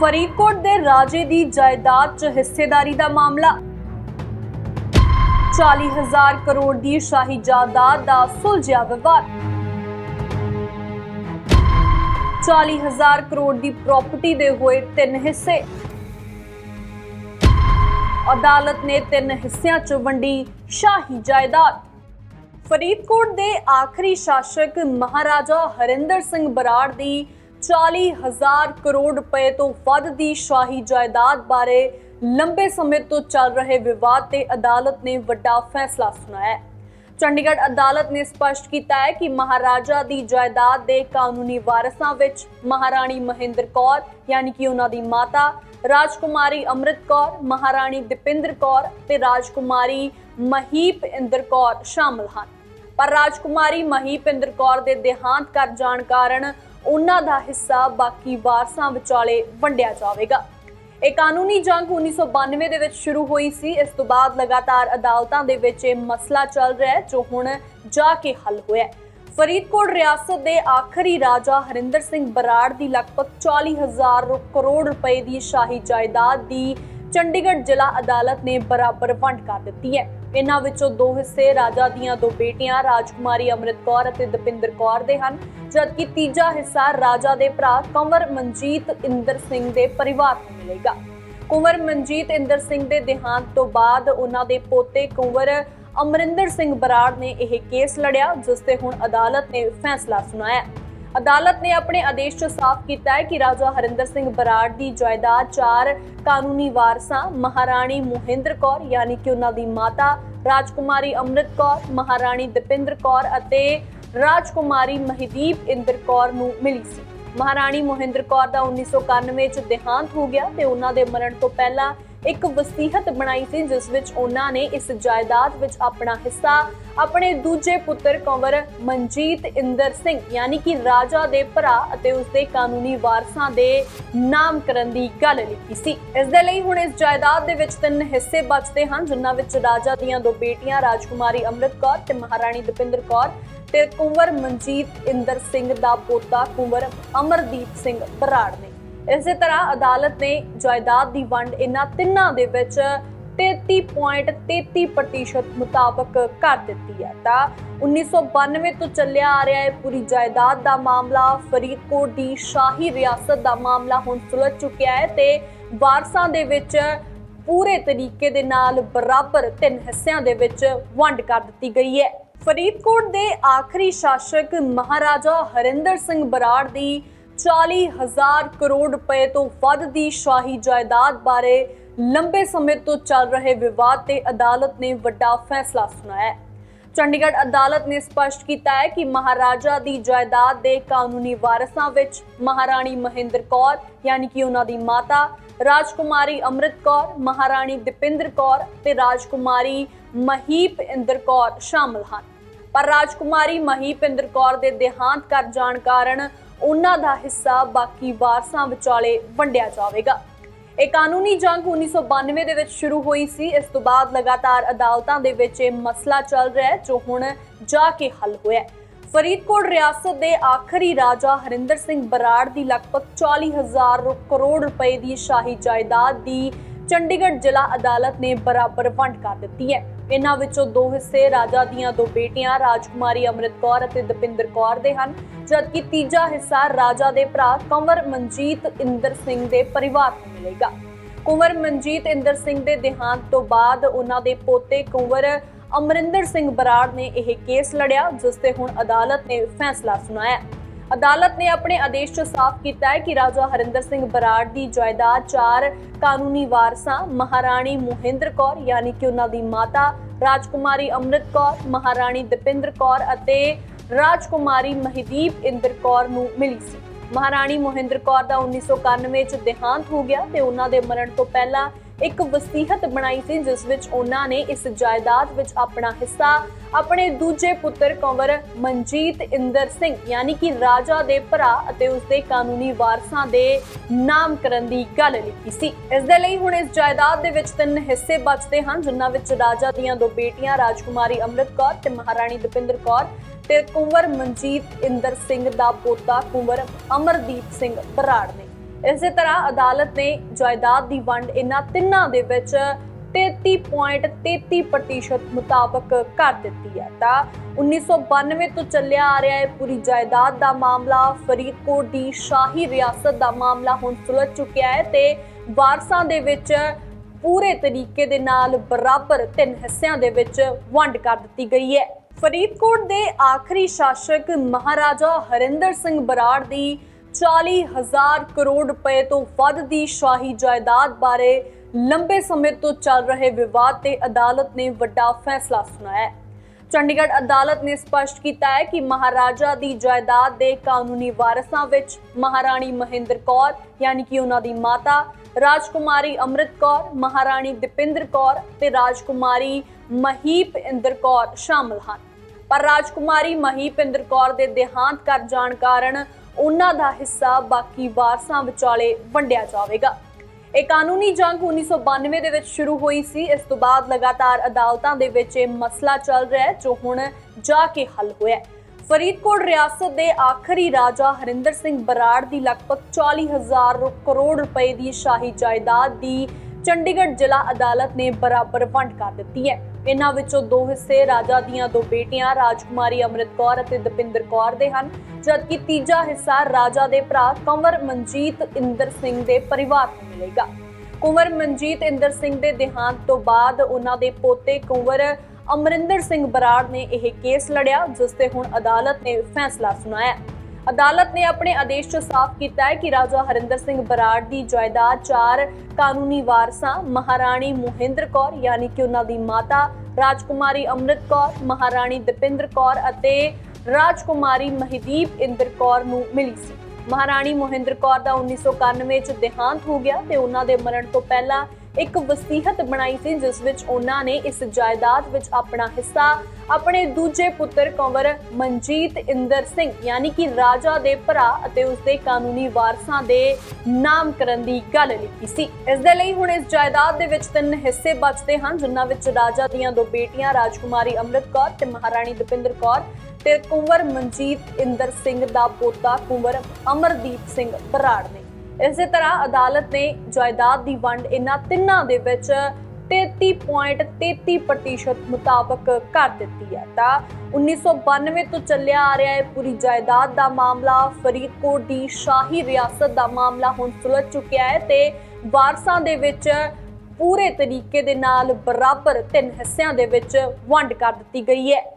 ਫਰੀਦਕੋਟ ਦੇ ਰਾਜੇ ਦੀ ਜਾਇਦਾਦ 'ਚ ਹਿੱਸੇਦਾਰੀ ਦਾ ਮਾਮਲਾ। 40000 ਕਰੋੜ ਦੀ ਸ਼ਾਹੀ ਜਾਇਦਾਦ ਦਾ ਸੁਲਝਿਆ ਵਿਵਾਦ। 40000 ਕਰੋੜ ਦੀ ਪ੍ਰਾਪਰਟੀ ਦੇ ਹੋਏ ਤਿੰਨ ਹਿੱਸੇ। ਅਦਾਲਤ ਨੇ ਤਿੰਨ ਹਿੱਸਿਆਂ 'ਚ ਵੰਡੀ ਸ਼ਾਹੀ ਜਾਇਦਾਦ। ਫਰੀਦਕੋਟ ਦੇ ਆਖਰੀ ਸ਼ਾਸਕ ਮਹਾਰਾਜਾ ਹਰਿੰਦਰ ਸਿੰਘ ਬਰਾੜ ਦੀ 40000 ਕਰੋੜ ਰੁਪਏ ਤੋਂ ਵੱਧ ਦੀ ਸ਼ਾਹੀ ਜਾਇਦਾਦ ਬਾਰੇ ਲੰਬੇ ਸਮੇਂ ਤੋਂ ਚੱਲ ਰਹੇ ਵਿਵਾਦ ਤੇ ਅਦਾਲਤ ਨੇ ਵੱਡਾ ਫੈਸਲਾ ਸੁਣਾਇਆ ਹੈ। ਚੰਡੀਗੜ੍ਹ ਅਦਾਲਤ ਨੇ ਸਪਸ਼ਟ ਕੀਤਾ ਹੈ ਕਿ ਮਹਾਰਾਜਾ ਦੀ ਜਾਇਦਾਦ ਦੇ ਕਾਨੂੰਨੀ ਵਾਰਸਾਂ ਵਿੱਚ ਮਹਾਰਾਣੀ ਮਹਿੰਦਰ ਕੌਰ, ਯਾਨੀ ਕਿ ਉਹਨਾਂ ਦੀ ਮਾਤਾ, ਰਾਜਕੁਮਾਰੀ ਅੰਮ੍ਰਿਤ ਕੌਰ, ਮਹਾਰਾਣੀ ਦੀਪਿੰਦਰ ਕੌਰ ਤੇ ਰਾਜਕੁਮਾਰੀ ਮਹੀਪ ਇੰਦਰ ਕੌਰ ਸ਼ਾਮਲ ਹਨ। ਪਰ ਰਾਜਕੁਮਾਰੀ ਮਹੀਪ ਇੰਦਰ ਕੌਰ ਦੇ ਦੇਹਾਂਤ ਕਰ ਜਾਣ ਕਾਰਨ ਉਹਨਾਂ ਦਾ ਹਿੱਸਾ ਬਾਕੀ ਵਾਰਸਾਂ ਵਿਚਾਲੇ ਵੰਡਿਆ ਜਾਵੇਗਾ। ਇਹ ਕਾਨੂੰਨੀ ਜੰਗ 1992 ਦੇ ਵਿੱਚ ਸ਼ੁਰੂ ਹੋਈ ਸੀ। ਇਸ ਤੋਂ ਬਾਅਦ ਲਗਾਤਾਰ ਅਦਾਲਤਾਂ ਦੇ ਵਿੱਚ ਇਹ ਮਸਲਾ ਚੱਲ ਰਿਹਾ ਹੈ, ਜੋ ਹੁਣ ਜਾ ਕੇ ਹੱਲ ਹੋਇਆ ਹੈ। ਫਰੀਦਕੋਟ ਰਿਆਸਤ ਦੇ ਆਖਰੀ ਰਾਜਾ ਹਰਿੰਦਰ ਸਿੰਘ ਬਰਾੜ ਦੀ ਲਗਭਗ 40000 ਰੁ- ਕਰੋੜ ਰੁਪਏ ਦੀ ਸ਼ਾਹੀ ਜਾਇਦਾਦ ਦੀ ਚੰਡੀਗੜ੍ਹ ਜ਼ਿਲ੍ਹਾ ਅਦਾਲਤ ਨੇ ਬਰਾਬਰ ਵੰਡ ਕਰ ਦਿੱਤੀ ਹੈ। ਇਹਨਾਂ ਵਿੱਚੋਂ ਦੋ ਹਿੱਸੇ ਰਾਜਾ ਦੀਆਂ ਦੋ ਬੇਟੀਆਂ ਰਾਜਕੁਮਾਰੀ ਅੰਮ੍ਰਿਤ ਕੌਰ ਅਤੇ ਦਪਿੰਦਰ ਕੌਰ ਦੇ ਹਨ, ਜਦਕਿ ਤੀਜਾ ਹਿੱਸਾ ਰਾਜਾ ਦੇ ਭਰਾ ਕੰਵਰ ਮਨਜੀਤ ਇੰਦਰ ਸਿੰਘ ਦੇ ਪਰਿਵਾਰ ਨੂੰ ਮਿਲੇਗਾ। ਕੁੰਵਰ ਮਨਜੀਤ ਇੰਦਰ ਸਿੰਘ ਦੇ ਦੇਹਾਂਤ ਤੋਂ ਬਾਅਦ ਉਹਨਾਂ ਦੇ ਪੋਤੇ ਕੁੰਵਰ ਅਮਰਿੰਦਰ ਸਿੰਘ ਬਰਾੜ ਨੇ ਇਹ ਕੇਸ ਲੜਿਆ, ਜਿਸ ਤੇ ਹੁਣ ਅਦਾਲਤ ਨੇ ਫੈਸਲਾ ਸੁਣਾਇਆ। ਅਦਾਲਤ ਨੇ ਆਪਣੇ ਆਦੇਸ਼ 'ਚ ਸਾਫ਼ ਕੀਤਾ ਹੈ ਕਿ ਰਾਜਾ ਹਰਿੰਦਰ ਸਿੰਘ ਬਰਾੜ ਦੀ ਜਾਇਦਾਦ ਚਾਰ ਕਾਨੂੰਨੀ ਵਾਰਸਾਂ, ਮਹਾਰਾਣੀ ਮੋਹਿੰਦਰ ਕੌਰ, ਯਾਨੀ ਕਿ ਉਹਨਾਂ ਦੀ ਮਾਤਾ ਰਾਜਕੁਮਾਰੀ ਅੰਮ੍ਰਿਤ ਕੌਰ, ਮਹਾਰਾਣੀ ਦਪਿੰਦਰ ਕੌਰ ਅਤੇ ਰਾਜਕੁਮਾਰੀ ਮਹਿਦੀਪ ਇੰਦਰ ਕੌਰ ਨੂੰ ਮਿਲੀ ਸੀ। ਮਹਾਰਾਣੀ ਮੋਹਿੰਦਰ ਕੌਰ ਦਾ 1991 ਚ ਦੇਹਾਂਤ ਹੋ ਗਿਆ ਤੇ ਉਹਨਾਂ ਦੇ ਮਰਨ ਤੋਂ ਪਹਿਲਾਂ ਇੱਕ ਵਸੀਹਤ ਬਣਾਈ ਸੀ, ਜਿਸ ਵਿੱਚ ਉਹਨਾਂ ਨੇ ਇਸ ਜਾਇਦਾਦ ਵਿੱਚ ਆਪਣਾ ਹਿੱਸਾ, ਆਪਣੇ ਦੂਜੇ ਪੁੱਤਰ ਕੰਵਰ ਮਨਜੀਤ ਇੰਦਰ ਸਿੰਘ, ਯਾਨੀ ਕਿ ਰਾਜਾ ਦੇ ਭਰਾ ਅਤੇ ਉਸਦੇ ਕਾਨੂੰਨੀ ਵਾਰਸਾਂ ਦੇ ਨਾਮ ਕਰਨ ਦੀ ਗੱਲ ਲਿਖੀ ਸੀ। ਇਸ ਦੇ ਲਈ ਹੁਣ ਇਸ ਜਾਇਦਾਦ ਦੇ ਵਿੱਚ ਤਿੰਨ ਹਿੱਸੇ ਬਚਦੇ ਹਨ, ਜਿਨ੍ਹਾਂ ਵਿੱਚ ਰਾਜਾ ਦੀਆਂ ਦੋ ਬੇਟੀਆਂ, ਰਾਜਕੁਮਾਰੀ ਅੰਮ੍ਰਿਤ ਕੌਰ ਤੇ ਮਹਾਰਾਣੀ ਦਪਿੰਦਰ ਕੌਰ ਤੇ ਕੁੰਵਰ ਮਨਜੀਤ ਇੰਦਰ ਸਿੰਘ ਦਾ ਪੋਤਾ ਕੁੰਵਰ ਅਮਰਦੀਪ ਸਿੰਘ ਬਰਾੜ ਨੇ। ਇਸੇ ਤਰ੍ਹਾਂ ਅਦਾਲਤ ਨੇ ਜਾਇਦਾਦ ਦੀ ਵੰਡ ਇਹਨਾਂ ਤਿੰਨਾਂ ਦੇ ਵਿੱਚ 33.33% ਮੁਤਾਬਕ ਕਰ ਦਿੱਤੀ ਹੈ। ਤਾਂ 1992 ਤੋਂ ਚੱਲਿਆ ਆ ਰਿਹਾ ਹੈ ਪੂਰੀ ਜਾਇਦਾਦ ਦਾ ਮਾਮਲਾ, ਫਰੀਦਕੋਟ ਦੀ ਸ਼ਾਹੀ ਰਿਆਸਤ ਦਾ ਮਾਮਲਾ ਹੁਣ ਸੁਲਝ ਚੁੱਕਿਆ ਹੈ ਤੇ ਵਾਰਸਾਂ ਦੇ ਵਿੱਚ ਪੂਰੇ ਤਰੀਕੇ ਦੇ ਨਾਲ ਬਰਾਬਰ ਤਿੰਨ ਹਿੱਸਿਆਂ ਦੇ ਵਿੱਚ ਵੰਡ ਕਰ ਦਿੱਤੀ ਗਈ ਹੈ। ਫਰੀਦਕੋਟ ਦੇ ਆਖਰੀ ਸ਼ਾਸਕ ਮਹਾਰਾਜਾ ਹਰਿੰਦਰ ਸਿੰਘ ਬਰਾੜ ਦੀ 40000 ਕਰੋੜ ਰੁਪਏ ਤੋਂ ਵੱਧ ਦੀ ਸ਼ਾਹੀ ਜਾਇਦਾਦ ਬਾਰੇ ਲੰਬੇ ਸਮੇਂ ਤੋਂ ਚੱਲ ਰਹੇ ਵਿਵਾਦ ਤੇ ਅਦਾਲਤ ਨੇ ਵੱਡਾ ਫੈਸਲਾ ਸੁਣਾਇਆ ਹੈ। ਚੰਡੀਗੜ੍ਹ ਅਦਾਲਤ ਨੇ ਸਪਸ਼ਟ ਕੀਤਾ ਹੈ ਕਿ ਮਹਾਰਾਜਾ ਦੀ ਜਾਇਦਾਦ ਦੇ ਕਾਨੂੰਨੀ ਵਾਰਸਾਂ ਵਿੱਚ ਮਹਾਰਾਣੀ ਮਹਿੰਦਰ ਕੌਰ, ਯਾਨੀ ਕਿ ਉਹਨਾਂ ਦੀ ਮਾਤਾ, ਰਾਜਕੁਮਾਰੀ ਅੰਮ੍ਰਿਤ ਕੌਰ, ਮਹਾਰਾਣੀ ਦੀਪਿੰਦਰ ਕੌਰ ਤੇ ਰਾਜਕੁਮਾਰੀ ਮਹੀਪ ਇੰਦਰ ਕੌਰ ਸ਼ਾਮਲ ਹਨ। ਪਰ ਰਾਜਕੁਮਾਰੀ ਮਹੀਪ ਇੰਦਰ ਕੌਰ ਦੇ ਦੇਹਾਂਤ ਕਰ ਜਾਣ ਕਾਰਨ ਉਹਨਾਂ ਦਾ ਹਿੱਸਾ ਬਾਕੀ ਵਾਰਸਾਂ ਵਿਚਾਲੇ ਵੰਡਿਆ ਜਾਵੇਗਾ। ਇਹ ਕਾਨੂੰਨੀ ਜੰਗ 1992 ਦੇ ਵਿੱਚ ਸ਼ੁਰੂ ਹੋਈ ਸੀ। ਇਸ ਤੋਂ ਬਾਅਦ ਲਗਾਤਾਰ ਅਦਾਲਤਾਂ ਦੇ ਵਿੱਚ ਇਹ ਮਸਲਾ ਚੱਲ ਰਿਹਾ ਹੈ, ਜੋ ਹੁਣ ਜਾ ਕੇ ਹੱਲ ਹੋਇਆ ਹੈ। ਫਰੀਦਕੋਟ ਰਿਆਸਤ ਦੇ ਆਖਰੀ ਰਾਜਾ ਹਰਿੰਦਰ ਸਿੰਘ ਬਰਾੜ ਦੀ ਲਗਭਗ 40000 ਰੁ- ਕਰੋੜ ਰੁਪਏ ਦੀ ਸ਼ਾਹੀ ਜਾਇਦਾਦ ਦੀ ਚੰਡੀਗੜ੍ਹ ਜ਼ਿਲ੍ਹਾ ਅਦਾਲਤ ਨੇ ਬਰਾਬਰ ਵੰਡ ਕਰ ਦਿੱਤੀ ਹੈ। ਇਹਨਾਂ ਵਿੱਚੋਂ ਦੋ ਹਿੱਸੇ ਰਾਜਾ ਦੀਆਂ ਦੋ ਬੇਟੀਆਂ ਰਾਜਕੁਮਾਰੀ ਅੰਮ੍ਰਿਤ ਕੌਰ ਅਤੇ ਦਪਿੰਦਰ ਕੌਰ ਦੇ ਹਨ, ਜਦਕਿ ਤੀਜਾ ਹਿੱਸਾ ਰਾਜਾ ਦੇ ਭਰਾ ਕੰਵਰ ਮਨਜੀਤ ਇੰਦਰ ਸਿੰਘ ਦੇ ਪਰਿਵਾਰ ਨੂੰ ਮਿਲੇਗਾ। ਕੁੰਵਰ ਮਨਜੀਤ ਇੰਦਰ ਸਿੰਘ ਦੇ ਦੇਹਾਂਤ ਤੋਂ ਬਾਅਦ ਉਹਨਾਂ ਦੇ ਪੋਤੇ ਕੁੰਵਰ ਅਮਰਿੰਦਰ ਸਿੰਘ ਬਰਾੜ ਨੇ ਇਹ ਕੇਸ ਲੜਿਆ, ਜਿਸ ਤੇ ਹੁਣ ਅਦਾਲਤ ਨੇ ਫੈਸਲਾ ਸੁਣਾਇਆ। ਅਦਾਲਤ ਨੇ ਆਪਣੇ ਆਦੇਸ਼ 'ਚ ਸਾਫ਼ ਕੀਤਾ ਹੈ ਕਿ ਰਾਜਾ ਹਰਿੰਦਰ ਸਿੰਘ ਬਰਾੜ ਦੀ ਜਾਇਦਾਦ ਚਾਰ ਕਾਨੂੰਨੀ ਵਾਰਸਾਂ, ਮਹਾਰਾਣੀ ਮੋਹਿੰਦਰ ਕੌਰ, ਯਾਨੀ ਕਿ ਉਹਨਾਂ ਦੀ ਮਾਤਾ ਰਾਜਕੁਮਾਰੀ ਅੰਮ੍ਰਿਤ ਕੌਰ, ਮਹਾਰਾਣੀ ਦਪਿੰਦਰ ਕੌਰ ਅਤੇ ਰਾਜਕੁਮਾਰੀ ਮਹਿਦੀਪ ਇੰਦਰ ਕੌਰ ਨੂੰ ਮਿਲੀ ਸੀ। ਮਹਾਰਾਣੀ ਮੋਹਿੰਦਰ ਕੌਰ ਦਾ 1991 ਚ ਦੇਹਾਂਤ ਹੋ ਗਿਆ ਤੇ ਉਹਨਾਂ ਦੇ ਮਰਨ ਤੋਂ ਪਹਿਲਾਂ ਇੱਕ ਵਸੀਹਤ ਬਣਾਈ ਸੀ, ਜਿਸ ਵਿੱਚ ਉਹਨਾਂ ਨੇ ਇਸ ਜਾਇਦਾਦ ਵਿੱਚ ਆਪਣਾ ਹਿੱਸਾ, ਆਪਣੇ ਦੂਜੇ ਪੁੱਤਰ ਕੰਵਰ ਮਨਜੀਤ ਇੰਦਰ ਸਿੰਘ, ਯਾਨੀ ਕਿ ਰਾਜਾ ਦੇ ਭਰਾ ਅਤੇ ਉਸਦੇ ਕਾਨੂੰਨੀ ਵਾਰਸਾਂ ਦੇ ਨਾਮ ਕਰਨ ਦੀ ਗੱਲ ਲਿਖੀ ਸੀ। ਇਸ ਦੇ ਲਈ ਹੁਣ ਇਸ ਜਾਇਦਾਦ ਦੇ ਵਿੱਚ ਤਿੰਨ ਹਿੱਸੇ ਬਚਦੇ ਹਨ, ਜਿਨ੍ਹਾਂ ਵਿੱਚ ਰਾਜਾ ਦੀਆਂ ਦੋ ਬੇਟੀਆਂ, ਰਾਜਕੁਮਾਰੀ ਅੰਮ੍ਰਿਤ ਕੌਰ ਤੇ ਮਹਾਰਾਣੀ ਦਪਿੰਦਰ ਕੌਰ ਤੇ ਕੁੰਵਰ ਮਨਜੀਤ ਇੰਦਰ ਸਿੰਘ ਦਾ ਪੋਤਾ ਕੁੰਵਰ ਅਮਰਦੀਪ ਸਿੰਘ ਬਰਾੜ ਨੇ। ਇਸੇ ਤਰ੍ਹਾਂ ਅਦਾਲਤ ਨੇ ਜਾਇਦਾਦ ਦੀ ਵੰਡ ਇਹਨਾਂ ਤਿੰਨਾਂ ਦੇ ਵਿੱਚ 33.33% ਮੁਤਾਬਕ ਕਰ ਦਿੱਤੀ ਹੈ। ਤਾਂ 1992 ਤੋਂ ਚੱਲਿਆ ਆ ਰਿਹਾ ਹੈ ਪੂਰੀ ਜਾਇਦਾਦ ਦਾ ਮਾਮਲਾ, ਫਰੀਦਕੋਟ ਦੀ ਸ਼ਾਹੀ ਰਿਆਸਤ ਦਾ ਮਾਮਲਾ ਹੁਣ ਸੁਲਝ ਚੁੱਕਿਆ ਹੈ ਤੇ ਵਾਰਸਾਂ ਦੇ ਵਿੱਚ ਪੂਰੇ ਤਰੀਕੇ ਦੇ ਨਾਲ ਬਰਾਬਰ ਤਿੰਨ ਹਿੱਸਿਆਂ ਦੇ ਵਿੱਚ ਵੰਡ ਕਰ ਦਿੱਤੀ ਗਈ ਹੈ। ਫਰੀਦਕੋਟ ਦੇ ਆਖਰੀ ਸ਼ਾਸਕ ਮਹਾਰਾਜਾ ਹਰਿੰਦਰ ਸਿੰਘ ਬਰਾੜ ਦੀ 40000 ਕਰੋੜ ਰੁਪਏ ਤੋਂ ਵੱਧ ਦੀ ਸ਼ਾਹੀ ਜਾਇਦਾਦ ਬਾਰੇ ਲੰਬੇ ਸਮੇਂ ਤੋਂ ਚੱਲ ਰਹੇ ਵਿਵਾਦ ਤੇ ਅਦਾਲਤ ਨੇ ਵੱਡਾ ਫੈਸਲਾ ਸੁਣਾਇਆ ਹੈ। ਚੰਡੀਗੜ੍ਹ ਅਦਾਲਤ ਨੇ ਸਪਸ਼ਟ ਕੀਤਾ ਹੈ ਕਿ ਮਹਾਰਾਜਾ ਦੀ ਜਾਇਦਾਦ ਦੇ ਕਾਨੂੰਨੀ ਵਾਰਸਾਂ ਵਿੱਚ ਮਹਾਰਾਣੀ ਮਹਿੰਦਰ ਕੌਰ, ਯਾਨੀ ਕਿ ਉਹਨਾਂ ਦੀ ਮਾਤਾ, ਰਾਜਕੁਮਾਰੀ ਅੰਮ੍ਰਿਤ ਕੌਰ, ਮਹਾਰਾਣੀ ਦੀਪਿੰਦਰ ਕੌਰ ਤੇ ਰਾਜਕੁਮਾਰੀ ਮਹੀਪ ਇੰਦਰ ਕੌਰ ਸ਼ਾਮਲ ਹਨ। ਪਰ ਰਾਜਕੁਮਾਰੀ ਮਹੀਪ ਇੰਦਰ ਕੌਰ ਦੇ ਦੇਹਾਂਤ ਕਰ ਜਾਣ ਕਾਰਨ ਉਹਨਾਂ ਦਾ ਹਿੱਸਾ ਬਾਕੀ ਵਾਰਸਾਂ ਵਿਚਾਲੇ ਵੰਡਿਆ ਜਾਵੇਗਾ। ਇਹ ਕਾਨੂੰਨੀ ਜੰਗ 1992 ਦੇ ਵਿੱਚ ਸ਼ੁਰੂ ਹੋਈ ਸੀ। ਇਸ ਤੋਂ ਬਾਅਦ ਲਗਾਤਾਰ ਅਦਾਲਤਾਂ ਦੇ ਵਿੱਚ ਇਹ ਮਸਲਾ ਚੱਲ ਰਿਹਾ ਹੈ, ਜੋ ਹੁਣ ਜਾ ਕੇ ਹੱਲ ਹੋਇਆ ਫਰੀਦਕੋਟ ਰਿਆਸਤ ਦੇ ਆਖਰੀ ਰਾਜਾ ਹਰਿੰਦਰ ਸਿੰਘ ਬਰਾੜ ਦੀ ਲਗਭਗ 40000 ਰੁ- ਕਰੋੜ ਰੁਪਏ ਦੀ ਸ਼ਾਹੀ ਜਾਇਦਾਦ ਦੀ ਚੰਡੀਗੜ੍ਹ ਜ਼ਿਲ੍ਹਾ ਅਦਾਲਤ ਨੇ ਬਰਾਬਰ ਵੰਡ ਕਰ ਦਿੱਤੀ ਹੈ। ਇਹਨਾਂ ਵਿੱਚੋਂ ਦੋ ਹਿੱਸੇ ਰਾਜਾ ਦੀਆਂ ਦੋ ਬੇਟੀਆਂ ਰਾਜਕੁਮਾਰੀ ਅੰਮ੍ਰਿਤ ਕੌਰ ਅਤੇ ਦਪਿੰਦਰ ਕੌਰ ਦੇ ਹਨ, ਜਦਕਿ ਤੀਜਾ ਹਿੱਸਾ ਰਾਜਾ ਦੇ ਭਰਾ ਕੰਵਰ ਮਨਜੀਤ ਇੰਦਰ ਸਿੰਘ ਦੇ ਪਰਿਵਾਰ ਨੂੰ ਮਿਲੇਗਾ। ਕੁੰਵਰ ਮਨਜੀਤ ਇੰਦਰ ਸਿੰਘ ਦੇ ਦੇਹਾਂਤ ਤੋਂ ਬਾਅਦ ਉਹਨਾਂ ਦੇ ਪੋਤੇ ਕੁੰਵਰ ਅਮਰਿੰਦਰ ਸਿੰਘ ਬਰਾੜ ਨੇ ਇਹ ਕੇਸ ਲੜਿਆ, ਜਿਸ ਤੇ ਹੁਣ ਅਦਾਲਤ ਨੇ ਫੈਸਲਾ ਸੁਣਾਇਆ। ਅਦਾਲਤ ਨੇ ਆਪਣੇ ਆਦੇਸ਼ 'ਚ ਸਾਫ਼ ਕੀਤਾ ਹੈ ਕਿ ਰਾਜਾ ਹਰਿੰਦਰ ਸਿੰਘ ਬਰਾੜ ਦੀ ਜਾਇਦਾਦ ਚਾਰ ਕਾਨੂੰਨੀ ਵਾਰਸਾਂ, ਮਹਾਰਾਣੀ ਮੋਹਿੰਦਰ ਕੌਰ ਯਾਨੀ ਕਿ ਉਹਨਾਂ ਦੀ ਮਾਤਾ ਰਾਜਕੁਮਾਰੀ ਅੰਮ੍ਰਿਤ ਕੌਰ, ਮਹਾਰਾਣੀ ਦਪਿੰਦਰ ਕੌਰ ਅਤੇ ਰਾਜਕੁਮਾਰੀ ਮਹਿਦੀਪ ਇੰਦਰ ਕੌਰ ਨੂੰ ਮਿਲੀ ਸੀ। ਮਹਾਰਾਣੀ ਮੋਹਿੰਦਰ ਕੌਰ ਦਾ 1991 ਚ ਦੇਹਾਂਤ ਹੋ ਗਿਆ ਤੇ ਉਹਨਾਂ ਦੇ ਮਰਨ ਤੋਂ ਪਹਿਲਾਂ ਇੱਕ ਵਸੀਹਤ ਬਣਾਈ ਸੀ, ਜਿਸ ਵਿੱਚ ਉਹਨਾਂ ਨੇ ਇਸ ਜਾਇਦਾਦ ਵਿੱਚ ਆਪਣਾ ਹਿੱਸਾ, ਆਪਣੇ ਦੂਜੇ ਪੁੱਤਰ ਕੰਵਰ ਮਨਜੀਤ ਇੰਦਰ ਸਿੰਘ, ਯਾਨੀ ਕਿ ਰਾਜਾ ਦੇ ਭਰਾ ਅਤੇ ਉਸਦੇ ਕਾਨੂੰਨੀ ਵਾਰਸਾਂ ਦੇ ਨਾਮ ਕਰਨ ਦੀ ਗੱਲ ਲਿਖੀ ਸੀ। ਇਸ ਦੇ ਲਈ ਹੁਣ ਇਸ ਜਾਇਦਾਦ ਦੇ ਵਿੱਚ ਤਿੰਨ ਹਿੱਸੇ ਬਚਦੇ ਹਨ, ਜਿਨ੍ਹਾਂ ਵਿੱਚ ਰਾਜਾ ਦੀਆਂ ਦੋ ਬੇਟੀਆਂ ਰਾਜਕੁਮਾਰੀ ਅੰਮ੍ਰਿਤ ਕੌਰ ਤੇ ਮਹਾਰਾਣੀ ਦਪਿੰਦਰ ਕੌਰ ਤੇ ਕੁੰਵਰ ਮਨਜੀਤ ਇੰਦਰ ਸਿੰਘ ਦਾ ਪੋਤਾ ਕੁੰਵਰ ਅਮਰਦੀਪ ਸਿੰਘ ਬਰਾੜ ਨੇ। ਇਸੇ ਤਰ੍ਹਾਂ ਅਦਾਲਤ ਨੇ ਜਾਇਦਾਦ ਦੀ ਵੰਡ ਇਹਨਾਂ ਤਿੰਨਾਂ ਦੇ ਵਿੱਚ 33.33% ਮੁਤਾਬਕ ਕਰ ਦਿੱਤੀ ਹੈ। ਤਾਂ 1992 ਤੋਂ ਚੱਲਿਆ ਆ ਰਿਹਾ ਹੈ ਪੂਰੀ ਜਾਇਦਾਦ ਦਾ ਮਾਮਲਾ, ਫਰੀਦਕੋਟ ਦੀ ਸ਼ਾਹੀ ਰਿਆਸਤ ਦਾ ਮਾਮਲਾ ਹੁਣ ਸੁਲਝ ਚੁੱਕਿਆ ਹੈ ਤੇ ਵਾਰਸਾਂ ਦੇ ਵਿੱਚ ਪੂਰੇ ਤਰੀਕੇ ਦੇ ਨਾਲ ਬਰਾਬਰ ਤਿੰਨ ਹਿੱਸਿਆਂ ਦੇ ਵਿੱਚ ਵੰਡ ਕਰ ਦਿੱਤੀ ਗਈ ਹੈ।